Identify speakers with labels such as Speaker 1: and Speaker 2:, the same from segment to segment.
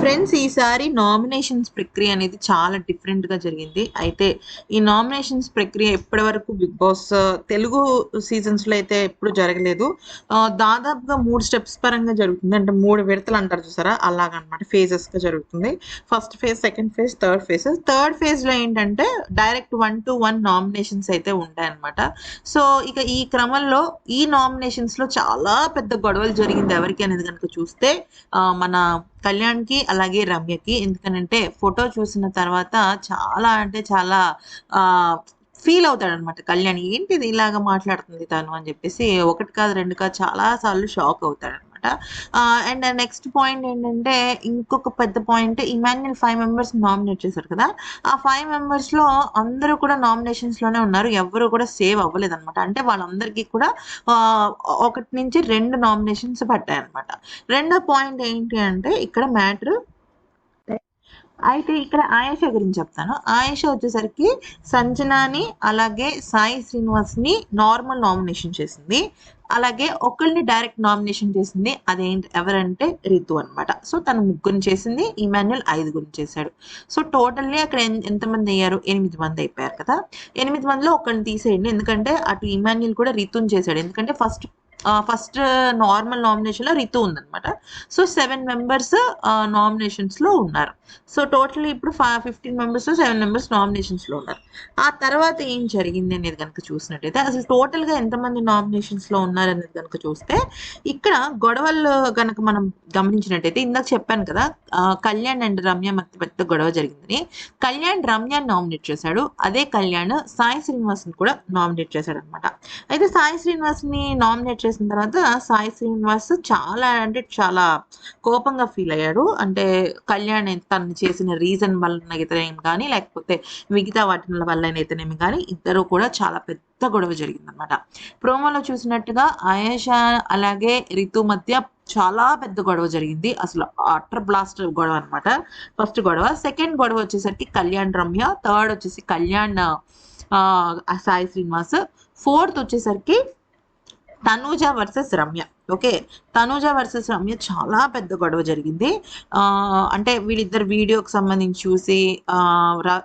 Speaker 1: Friends ఈసారి nominations ప్రక్రియ అనేది చాలా డిఫరెంట్గా జరిగింది. అయితే ఈ నామినేషన్స్ ప్రక్రియ ఎప్పటి వరకు బిగ్ బాస్ తెలుగు సీజన్స్లో అయితే ఎప్పుడు జరగలేదు. దాదాపుగా మూడు స్టెప్స్ పరంగా జరుగుతుంది. అంటే మూడు విడతలు అంటారు చూసారా? అలాగనమాట ఫేజెస్గా జరుగుతుంది. First phase second phase third phase third ఫేజ్లో ఏంటంటే direct one to one nominations అయితే ఉంటాయన్నమాట. సో ఇక ఈ క్రమంలో ఈ నామినేషన్స్లో చాలా పెద్ద గొడవలు జరిగింది ఎవరికి అనేది కనుక చూస్తే మన కళ్యాణ్కి అలాగే రమ్యకి. ఎందుకనంటే ఫోటో చూసిన తర్వాత చాలా అంటే చాలా ఫీల్ అవుతాడు అనమాట కళ్యాణ్ ఏంటిది ఇలాగ మాట్లాడుతుంది తను? అని చెప్పేసి. ఒకటి కాదు రెండు కాదు చాలా సార్లు షాక్ అవుతాడు. అనమాట అండ్ నెక్స్ట్ పాయింట్ ఏంటంటే ఇంకొక పెద్ద point Emmanuel five members nominate చేశారు కదా. ఆ ఫైవ్ మెంబర్స్లో అందరూ కూడా నామినేషన్స్లోనే ఉన్నారు. ఎవరు కూడా సేవ్ అవ్వలేదు అనమాట అంటే వాళ్ళందరికీ కూడా ఒకటి నుంచి రెండు నామినేషన్స్ పడ్డాయి అనమాట రెండో పాయింట్ ఏంటి అంటే ఇక్కడ మ్యాటర్ అయితే ఇక్కడ ఆయేష గురించి చెప్తాను. ఆయేష వచ్చేసరికి సంజనాని అలాగే సాయి శ్రీనివాస్ని నార్మల్ నామినేషన్ చేసింది. అలాగే ఒకరిని డైరెక్ట్ నామినేషన్ చేసింది అదేంటి ఎవరంటే రితు అన్నమాట. సో తను ముగ్గురిని చేసింది ఇమాన్యుల్ ఐదుగురిని చేశాడు. సో టోటల్లీ అక్కడ ఎంతమంది అయ్యారు? ఎనిమిది మంది అయిపోయారు కదా. ఎనిమిది మందిలో ఒకరిని తీసేయండి. ఎందుకంటే అటు ఇమాన్యుల్ కూడా రితుని చేశాడు. ఎందుకంటే ఫస్ట్ ఫస్ట్ నార్మల్ నామినేషన్లో రితు ఉందన్నమాట. సో సెవెన్ మెంబర్స్ నామినేషన్స్లో ఉన్నారు. సో టోటల్ ఇప్పుడు ఫిఫ్టీన్ మెంబర్స్ సెవెన్ మెంబర్స్ నామినేషన్స్లో ఉన్నారు. ఆ తర్వాత ఏం జరిగింది అనేది కనుక చూసినట్టయితే అసలు టోటల్గా ఎంతమంది నామినేషన్స్లో ఉన్నారు అనేది కనుక చూస్తే ఇక్కడ గొడవలు కనుక మనం గమనించినట్టయితే ఇందాక చెప్పాను కదా కళ్యాణ్ అండ్ రమ్య మధ్య పెద్ద గొడవ జరిగిందని. కళ్యాణ్ రమ్య నామినేట్ చేశాడు. అదే కళ్యాణ్ సాయి శ్రీనివాస్ని కూడా నామినేట్ చేశాడు అనమాట అయితే సాయి శ్రీనివాస్ని నామినేట్ చేసిన తర్వాత సాయి శ్రీనివాస్ చాలా అంటే చాలా కోపంగా ఫీల్ అయ్యాడు. అంటే కళ్యాణ్ తను చేసిన రీజన్ వల్ల అయితేనేమి కానీ లేకపోతే మిగతా వాటి వల్లనైతేనేమి కానీ ఇద్దరు కూడా చాలా పెద్ద గొడవ జరిగిందనమాట ప్రోమోలో చూసినట్టుగా ఆయేష అలాగే రితు మధ్య చాలా పెద్ద గొడవ జరిగింది. అసలు అటర్ బ్లాస్ట్ గొడవ అన్నమాట. ఫస్ట్ గొడవ. సెకండ్ గొడవ వచ్చేసరికి కళ్యాణ్ రమ్య. థర్డ్ వచ్చేసి కళ్యాణ్ సాయి శ్రీనివాస్. ఫోర్త్ వచ్చేసరికి Tanuja versus Ramya okay Tanuja versus Ramya చాలా పెద్ద గొడవ జరిగింది. ఆ అంటే వీళ్ళిద్దరు వీడియోకి సంబంధించి చూసి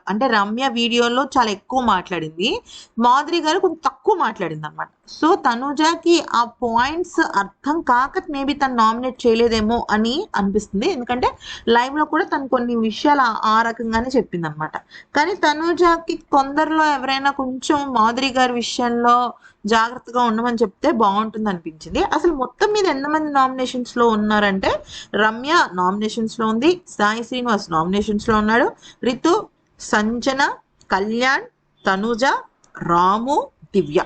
Speaker 1: అంటే రమ్య వీడియోలో చాలా ఎక్కువ మాట్లాడింది. మాధురి గారు కొంచెం తక్కువ మాట్లాడింది అనమాట సో తనూజకి ఆ పాయింట్స్ అర్థం కాక మేబీ తను నామినేట్ చేయలేదేమో అని అనిపిస్తుంది. ఎందుకంటే లైవ్లో కూడా తను కొన్ని విషయాలు ఆ- రకంగానే చెప్పింది అనమాట కానీ తనూజకి కొందరిలో ఎవరైనా కొంచెం మాధురి గారి విషయంలో జాగ్రత్తగా ఉండమని చెప్తే బాగుంటుంది అనిపించింది అసలు మొత్తం మీద ఎంతమంది నామినేషన్స్లో ఉన్నారంటే రమ్య నామినేషన్స్లో ఉంది సాయి శ్రీనివాస్ నామినేషన్స్లో ఉన్నాడు రితు సంజన కళ్యాణ్ తనుజ రాము దివ్య.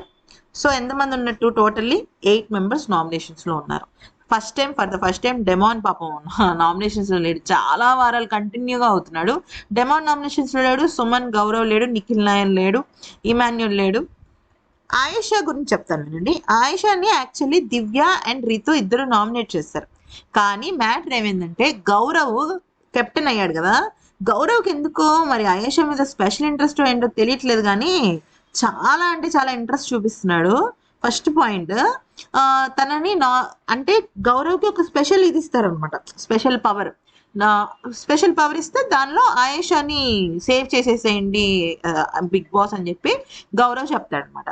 Speaker 1: సో ఎంతమంది ఉన్నట్టు టోటల్లీ ఎయిట్ మెంబర్స్ నామినేషన్స్లో ఉన్నారు. First time for the first time demon పాపం నామినేషన్స్లో లేడు. చాలా వారాలు కంటిన్యూగా అవుతున్నాడు. డెమాన్ నామినేషన్స్లో లేడు సుమన్ గౌరవ్ లేడు నిఖిల్ నాయన్ లేడు ఇమాన్యుల్ లేడు. ఆయేషా గురించి చెప్తాను వినండి. ఆయేషాని యాక్చువల్లీ దివ్య అండ్ రితు ఇద్దరు నామినేట్ చేస్తారు కానీ మ్యాటర్ ఏమైందంటే గౌరవ్ కెప్టెన్ అయ్యాడు కదా. గౌరవ్కి ఎందుకో మరి ఆయేషా మీద స్పెషల్ ఇంట్రెస్ట్ ఏంటో తెలియట్లేదు కానీ చాలా అంటే చాలా ఇంట్రెస్ట్ చూపిస్తున్నాడు. ఫస్ట్ పాయింట్ తనని నా అంటే గౌరవ్కి ఒక స్పెషల్ ఇది ఇస్తారనమాట స్పెషల్ పవర్ నా స్పెషల్ పవర్ ఇస్తే దానిలో ఆయేషాని సేవ్ చేసేసేయండి బిగ్ బాస్ అని చెప్పి గౌరవ్ చెప్తాడనమాట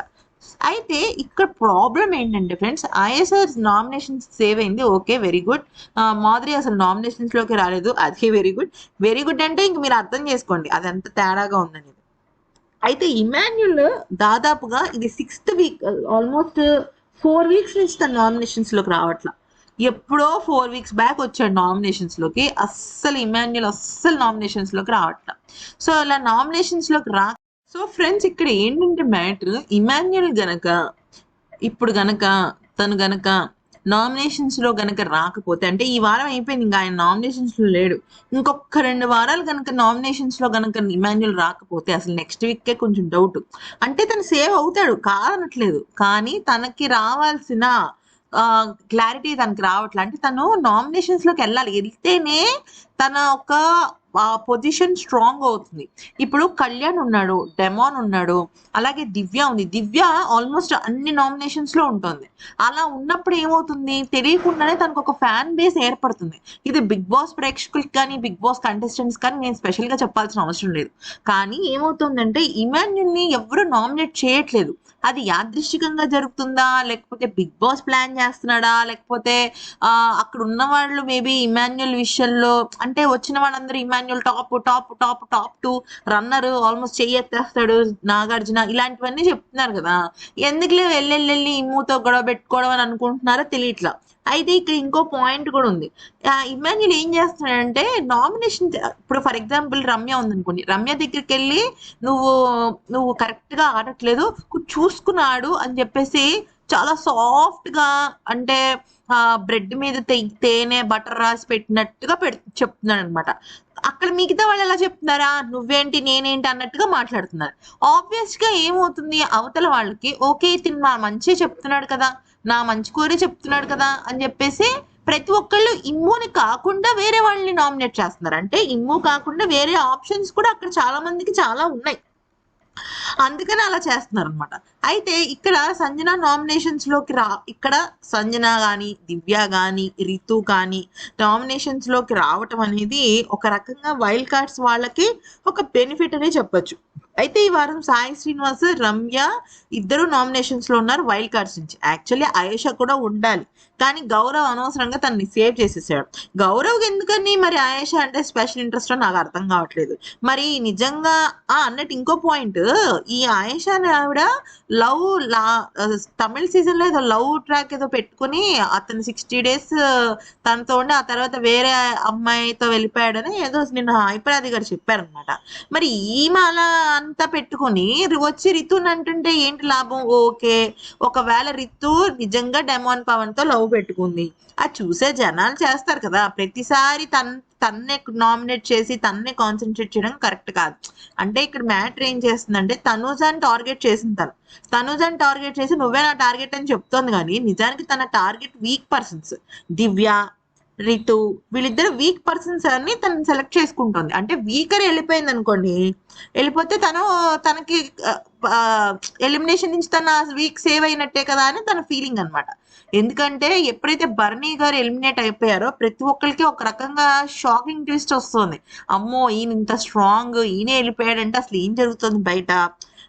Speaker 1: అయితే ఇక్కడ ప్రాబ్లం ఏంటంటే ఫ్రెండ్స్ ఐఎస్ఆర్ నామినేషన్ సేవ్ అయింది. ఓకే వెరీ గుడ్ మాధురి అసలు నామినేషన్స్లోకి రాలేదు. అది వెరీ గుడ్ వెరీ గుడ్ అంటే ఇంక మీరు అర్థం చేసుకోండి. అది ఎంత తేడాగా ఉందనేది. అయితే ఇమాన్యుల్ దాదాపుగా ఇది sixth week almost four weeks నుంచి తన నామినేషన్స్లోకి రావట్లా. ఎప్పుడో ఫోర్ వీక్స్ బ్యాక్ వచ్చాడు నామినేషన్స్లోకి. అస్సలు ఇమాన్యుల్ అస్సలు నామినేషన్స్లోకి రావట్లా. సో ఇలా నామినేషన్స్లోకి రా సో ఫ్రెండ్స్ ఇక్కడ ఏంటంటే మ్యాటర్ ఇమాన్యుల్ గనక ఇప్పుడు గనక తను గనక నామినేషన్స్లో గనక రాకపోతే అంటే ఈ వారం అయిపోయింది ఇంకా ఆయన నామినేషన్స్లో లేడు. ఇంకొక రెండు వారాలు గనక నామినేషన్స్లో గనక ఇమాన్యుల్ రాకపోతే అసలు నెక్స్ట్ వీక్ కొంచెం డౌట్ అంటే తను సేవ్ అవుతాడు కాదనట్లేదు. కానీ తనకి రావాల్సిన క్లారిటీ తనకి రావట్లే. అంటే తను నామినేషన్స్లోకి వెళ్ళాలి. వెళ్తేనే తన ఒక పొజిషన్ స్ట్రాంగ్ అవుతుంది. ఇప్పుడు కళ్యాణ్ ఉన్నాడు డెమాన్ ఉన్నాడు అలాగే దివ్య ఉంది. దివ్య ఆల్మోస్ట్ అన్ని నామినేషన్స్లో ఉంటుంది. అలా ఉన్నప్పుడు ఏమవుతుంది? తెలియకుండానే తనకు ఒక ఫ్యాన్ బేస్ ఏర్పడుతుంది. ఇది బిగ్ బాస్ ప్రేక్షకులకి కానీ బిగ్ బాస్ కంటెస్టెంట్స్ కానీ నేను స్పెషల్గా చెప్పాల్సిన అవసరం లేదు. కానీ ఏమవుతుందంటే ఇమాన్యుల్ని ఎవరు నామినేట్ చేయట్లేదు. అది యాదృశ్చికంగా జరుగుతుందా? లేకపోతే బిగ్ బాస్ ప్లాన్ చేస్తున్నాడా? లేకపోతే అక్కడ ఉన్న వాళ్ళు మేబీ ఇమాన్యుల్ విషయంలో అంటే వచ్చిన వాళ్ళందరూ Emmanuel top top top top two runner almost చెయ్యెత్తేస్తాడు Nagarjuna. ఇలాంటివన్నీ చెప్తున్నారు కదా. ఎందుకులే వెళ్ళి వెళ్ళి ఇమ్ముతో గొడవ పెట్టుకోవడం అని అనుకుంటున్నారో తెలియట్లా. అయితే ఇక్కడ ఇంకో పాయింట్ కూడా ఉంది. ఇమాన్యుల్ ఏం చేస్తున్నాడంటే నామినేషన్ ఇప్పుడు ఫర్ ఎగ్జాంపుల్ రమ్య ఉందనుకోండి. రమ్య దగ్గరికి వెళ్ళి నువ్వు నువ్వు కరెక్ట్గా ఆడట్లేదు కొంచెం చూసుకున్నాడు అని చెప్పేసి చాలా సాఫ్ట్గా అంటే బ్రెడ్ మీద తే- తేనె బటర్ రాసి పెట్టినట్టుగా పెడు చెప్తున్నాడు అనమాట అక్కడ మిగతా వాళ్ళు ఎలా చెప్తున్నారా? నువ్వేంటి నేనేంటి అన్నట్టుగా మాట్లాడుతున్నారు. ఆబ్వియస్గా ఏమవుతుంది? అవతల వాళ్ళకి ఓకే తిని నా మంచి చెప్తున్నాడు కదా నా మంచి కోరే చెప్తున్నాడు కదా అని చెప్పేసి ప్రతి ఒక్కళ్ళు ఇమ్ముని కాకుండా వేరే వాళ్ళని నామినేట్ చేస్తున్నారు. అంటే ఇమ్ము కాకుండా వేరే ఆప్షన్స్ కూడా అక్కడ చాలా మందికి చాలా ఉన్నాయి. అందుకని అలా చేస్తున్నారు అనమాట అయితే ఇక్కడ సంజన నామినేషన్స్లోకి రా ఇక్కడ సంజన గాని దివ్య గాని రితు కానీ నామినేషన్స్లోకి రావటం అనేది ఒక రకంగా వైల్డ్ కార్డ్స్ వాళ్ళకి ఒక బెనిఫిట్ అనే చెప్పొచ్చు. అయితే ఈ వారం సాయి శ్రీనివాస్ రమ్య ఇద్దరు నామినేషన్స్లో ఉన్నారు వైల్డ్ కార్డ్స్ నుంచి. యాక్చువల్లీ ఆయేష కూడా ఉండాలి. కానీ గౌరవ్ అనవసరంగా తనని సేవ్ చేసేసాడు. గౌరవ్ ఎందుకని మరి ఆయేష అంటే స్పెషల్ ఇంట్రెస్ట్ నాకు అర్థం కావట్లేదు. మరి నిజంగా ఆ అన్నట్టు ఇంకో పాయింట్ ఈ ఆయేష అనే ఆవిడ లవ్ లా తమిళ సీజన్లో ఏదో లవ్ ట్రాక్ ఏదో పెట్టుకుని అతను సిక్స్టీ డేస్ తనతో ఉండి ఆ తర్వాత వేరే అమ్మాయితో వెళ్ళిపోయాడని ఏదో నిన్న హైపరాది గారు చెప్పారనమాట మరి ఈమె అలా అంతా పెట్టుకొని వచ్చి రితుని అంటుంటే ఏంటి లాభం? ఓకే. ఒకవేళ రితు నిజంగా డెమాన్ పవన్తో లవ్ పెట్టుకుంది. అది చూసే జనాలు చేస్తారు కదా. ప్రతిసారి తన్ తన్నే నామినేట్ చేసి తన్నే కాన్సన్ట్రేట్ చేయడం కరెక్ట్ కాదు. అంటే ఇక్కడ మ్యాటర్ ఏం చేస్తుందంటే తనూజాని టార్గెట్ చేసింది తను. తనూజాని టార్గెట్ చేసి నువ్వే నా టార్గెట్ అని చెప్తోంది కానీ నిజానికి తన target weak persons. Divya Ritu వీళ్ళిద్దరు వీక్ పర్సన్స్ అని తను సెలెక్ట్ చేసుకుంటుంది. అంటే వీకర్ వెళ్ళిపోయింది అనుకోండి వెళ్ళిపోతే తను తనకి ఎలిమినేషన్ నుంచి తన వీక్ సేవ్ అయినట్టే కదా అని తన ఫీలింగ్ అన్నమాట. ఎందుకంటే ఎప్పుడైతే బర్నీ గారు ఎలిమినేట్ అయిపోయారో ప్రతి ఒక్కరికి ఒక రకంగా షాకింగ్ ట్విస్ట్ వస్తుంది. అమ్మో ఈయన ఇంత స్ట్రాంగ్ ఈయనే వెళ్ళిపోయాడంటే అసలు ఏం జరుగుతుంది బయట?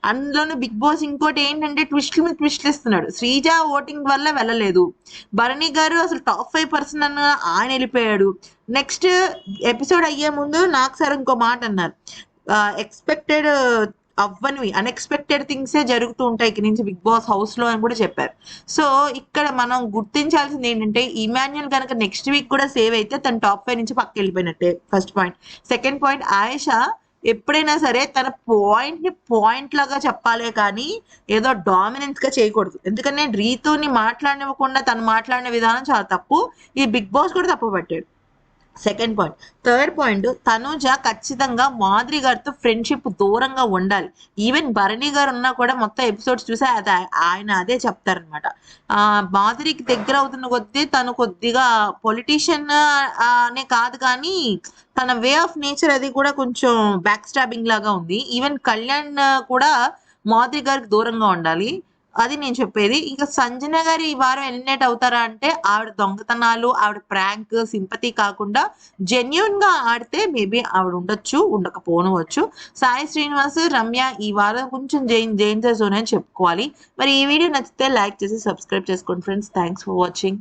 Speaker 1: అందులోనూ బిగ్ బాస్ ఇంకోటి ఏంటంటే ట్విస్ట్లు మీద ట్విస్ట్లు ఇస్తున్నాడు. శ్రీజ ఓటింగ్ వల్ల వెళ్ళలేదు. భరణి గారు అసలు టాప్ ఫైవ్ పర్సన్ అన్న ఆయన వెళ్ళిపోయాడు. నెక్స్ట్ ఎపిసోడ్ అయ్యే ముందు నాకు సార్ ఇంకో మాట అన్నారు. ఎక్స్పెక్టెడ్ అవ్వనివి అన్ఎక్స్పెక్టెడ్ థింగ్సే జరుగుతూ ఉంటాయి ఇక్కడి నుంచి బిగ్ బాస్ హౌస్లో అని కూడా చెప్పారు. సో ఇక్కడ మనం గుర్తించాల్సింది ఏంటంటే ఇమాన్యుల్ కనుక నెక్స్ట్ వీక్ కూడా సేవ్ అయితే తన టాప్ ఫైవ్ నుంచి పక్క వెళ్ళిపోయినట్టే. First point second point Ayesha ఎప్పుడైనా సరే తన పాయింట్ని పాయింట్ లాగా చెప్పాలే కానీ ఏదో డామినెన్స్గా చేయకూడదు. ఎందుకంటే రీతుని మాట్లాడనివ్వకుండా తను మాట్లాడిన విధానం చాలా తప్పు. ఈ బిగ్ బాస్ కూడా తప్పు పట్టాడు. Second point. Third point Tanuja ఖచ్చితంగా మాధురి గారితో ఫ్రెండ్షిప్ దూరంగా ఉండాలి. ఈవెన్ భరణి గారు ఉన్నా కూడా మొత్తం ఎపిసోడ్స్ చూసి అది ఆయన అదే చెప్తారనమాట మాదిరికి మాధురికి దగ్గర అవుతున్న కొద్దీ తను కొద్దిగా పొలిటీషియన్ అనే కాదు కానీ తన వే ఆఫ్ నేచర్ అది కూడా కొంచెం బ్యాక్ స్టాబింగ్ లాగా ఉంది. ఈవెన్ కళ్యాణ్ కూడా మాధురి గారికి దూరంగా ఉండాలి. అది నేను చెప్పేది. ఇంకా సంజన గారు ఈ వారం ఎలిమినేట్ అవుతారా అంటే ఆవిడ దొంగతనాలు ఆవిడ ప్రాంక్ సింపతి కాకుండా జెన్యున్గా ఆడితే మేబీ ఆవిడ ఉండొచ్చు ఉండకపోనవచ్చు. సాయి శ్రీనివాస్ రమ్య ఈ వారం కొంచెం జైన్ జైన్ జోన్ అని చెప్పుకోవాలి. మరి ఈ వీడియో నచ్చితే లైక్ చేసి సబ్స్క్రైబ్ చేసుకోండి ఫ్రెండ్స్. Thanks for watching.